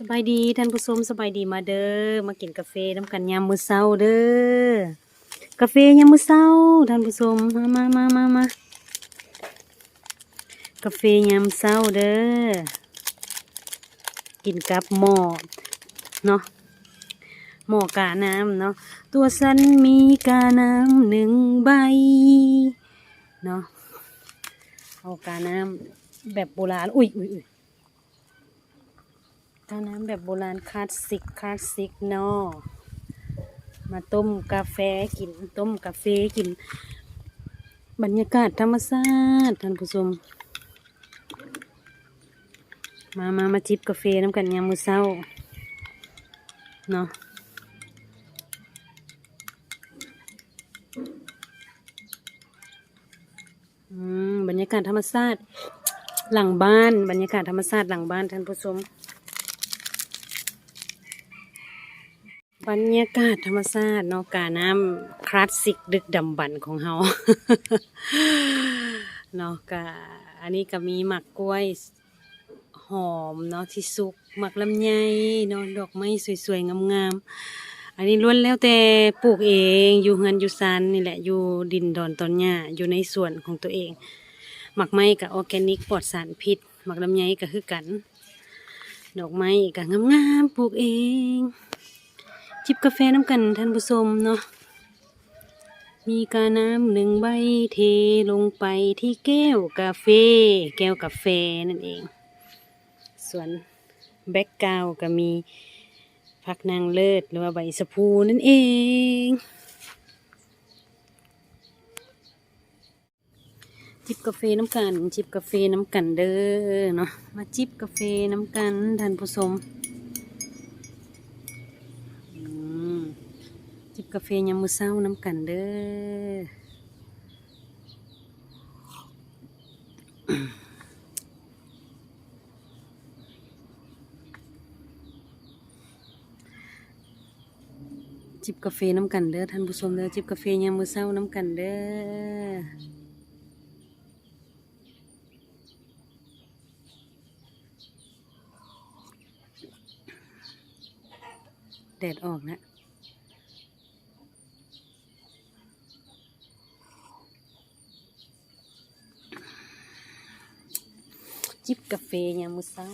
สบายดีท่านผู้ชมสบายดีมาเด้อมากินกาแฟน้ำกันยามมื้อเช้าเด้อกาแฟยามมื้อเช้าท่านผู้ชมมามามามามา กาแฟยามเช้าเด้อกินกับหม้อเนาะหม้อกาน้ำเนาะตัวฉันมีกาน้ำหนึ่งใบเนาะเอากาน้ำแบบโบราณอุ้ยอุ้ยอุ้ย กาน้ำแบบโบราณคลาสสิกคลาสสิกเนาะมาต้มกาแฟกินต้มกาแฟกิน บรรยากาศธรรมชาติท่านผู้ชม มามามาจิบกาแฟน้ำกันยามมื้อเช้าเนาะอืมบรรยากาศธรรมชาติหลังบ้าน บรรยากาศธรรมชาติหลังบ้านท่านผู้ชม บรรยากาศธรรมชาติเนาะกาน้ำคลาสสิกดึกดำบรรพ์ของเฮาเนาะกะอันนี้ก็มีหมักกล้วยหอมเนาะที่สุกหมักลำไยเนาะดอกไม้สวยๆงามๆอันนี้ล้วนแล้วแต่ปลูกเองอยู่เฮือนอยู่ซานนี่แหละอยู่ดินดอนตอนหญ้าอยู่ในสวนของตัวเอง หมักไม้กับออร์แกนิกปลอดสารพิษ หมักลำไยก็คือกัน ดอกไม้ก็งามๆปลูกเอง จิบกาแฟน้ำกันท่านผู้ชมเนาะมีกาน้ำหนึ่งใบเทลงไปที่แก้วกาแฟ แก้วกาแฟนั่นเอง ส่วนแบ็กกราวก็มีพักนางเลิศหรือว่าใบสะพูนั่นเอง จิบกาแฟน้ำกัน จิบกาแฟน้ำกันเด้อเนาะมาจิบกาแฟน้ำกันท่านผู้ชม อืมจิบ กาแฟยามมื้อเช้าน้ำกันเด้อจิบกาแฟน้ำกันเด้อท่านผู้ชมเด้อจิบกาแฟยามมื้อเช้าน้ำกันเด้อแดดออกนะ จิบกาแฟยามมื้อเช้า